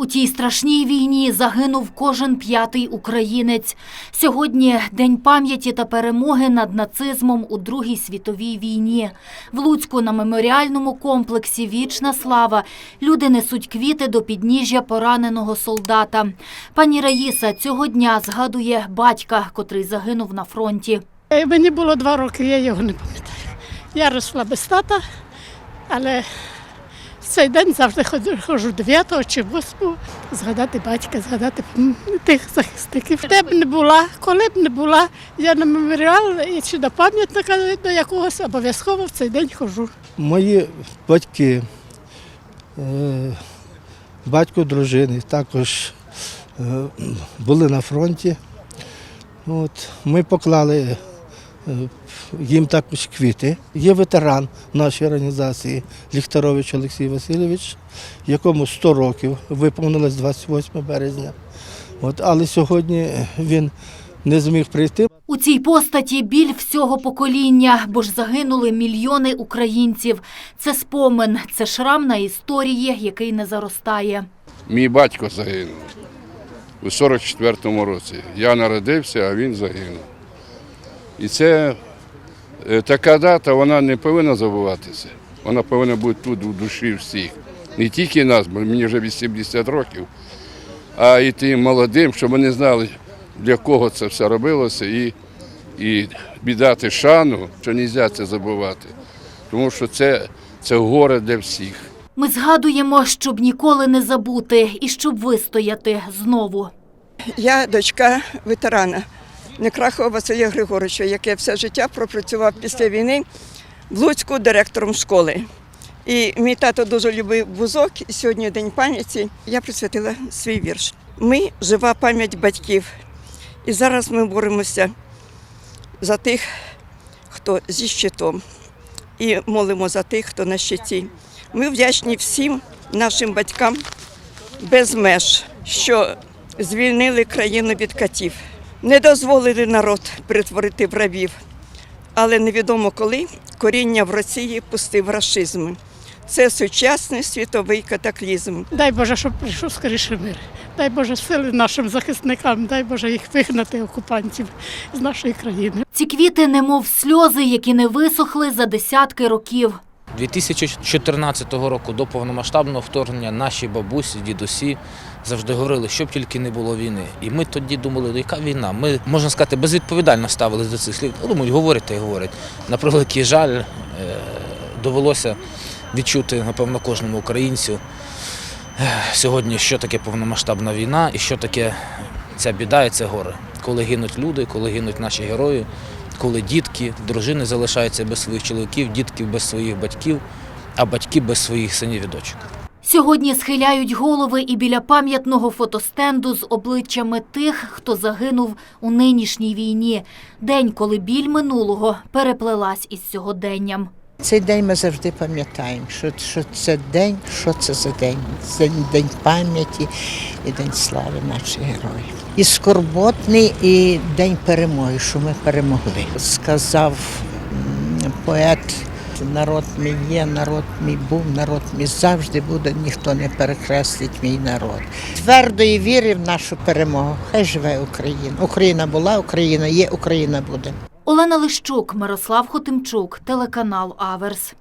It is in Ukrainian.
У тій страшній війні загинув кожен п'ятий українець. Сьогодні День пам'яті та перемоги над нацизмом у Другій світовій війні. В Луцьку на меморіальному комплексі Вічна слава люди несуть квіти до підніжжя пораненого солдата. Пані Раїса цього дня згадує батька, котрий загинув на фронті. Е, Мені було два роки, я його не пам'ятаю. Я росла без тата, але цей день завжди ходжу, ходжу 9 чи 8 згадати батька, згадати тих захисників. Де б не була, коли б не була, я на меморіал чи до пам'ятника до якогось обов'язково в цей день ходжу. Мої батьки, е, батько дружини також е, були на фронті. От, ми поклали їм також квіти. Є ветеран нашої організації Ліхтарович Олексій Васильович, якому 100 років виповнилось 28 березня. От, але сьогодні він не зміг прийти. У цій постаті біль всього покоління, бо ж загинули мільйони українців. Це спомин, це шрам на історії, який не заростає. Мій батько загинув у 44-му році. Я народився, а він загинув. І це е, така дата, вона не повинна забуватися. Вона повинна бути тут у душі всіх. Не тільки нас, бо мені вже 80 років, а і тим молодим, щоб вони знали, для кого це все робилося, і, і віддати шану, що не можна це забувати. Тому що це, це горе для всіх. Ми згадуємо, щоб ніколи не забути і щоб вистояти знову. Я дочка ветерана Некрахова Василя Григоровича, який все життя пропрацював після війни в Луцьку директором школи. І мій тато дуже любив бузок, і сьогодні день пам'яті. Я присвятила свій вірш. Ми жива пам'ять батьків. І зараз ми боремося за тих, хто зі щитом, і молимо за тих, хто на щиті. Ми вдячні всім нашим батькам без меж, що звільнили країну від катів, не дозволили народ перетворити в рабів. Але невідомо коли коріння в Росії пустив рашизм. Це сучасний світовий катаклізм. Дай Боже, щоб прийшов скоріше мир. Дай Боже сили нашим захисникам, дай Боже їх вигнати окупантів з нашої країни. Ці квіти, немов сльози, які не висохли за десятки років. 2014 року до повномасштабного вторгнення наші бабусі, дідусі завжди говорили, щоб тільки не було війни. І ми тоді думали, «Ну, яка війна? Ми, можна сказати, безвідповідально ставились до цих слів. Думають, говорять та й говорять. На превеликий жаль, е, довелося відчути, напевно, кожному українцю е, сьогодні, що таке повномасштабна війна і що таке ця біда і це горе. Коли гинуть люди, коли гинуть наші герої, коли дітки, дружини залишаються без своїх чоловіків, дітки без своїх батьків, а батьки без своїх синів і дочок. Сьогодні схиляють голови і біля пам'ятного фотостенду з обличчями тих, хто загинув у нинішній війні. День, коли біль минулого переплелась із сьогоденням. Цей день ми завжди пам'ятаємо, що, що це день, що це за день. Це день пам'яті і день слави наших героїв. І скорботний, і день перемоги, що ми перемогли. Сказав поет. Народ мій є, народ мій був, народ мій завжди буде, ніхто не перекреслить мій народ. Твердої віри в нашу перемогу. Хай живе Україна. Україна була, Україна є, Україна буде. Олена Лищук, Мирослав Хотимчук, телеканал Аверс.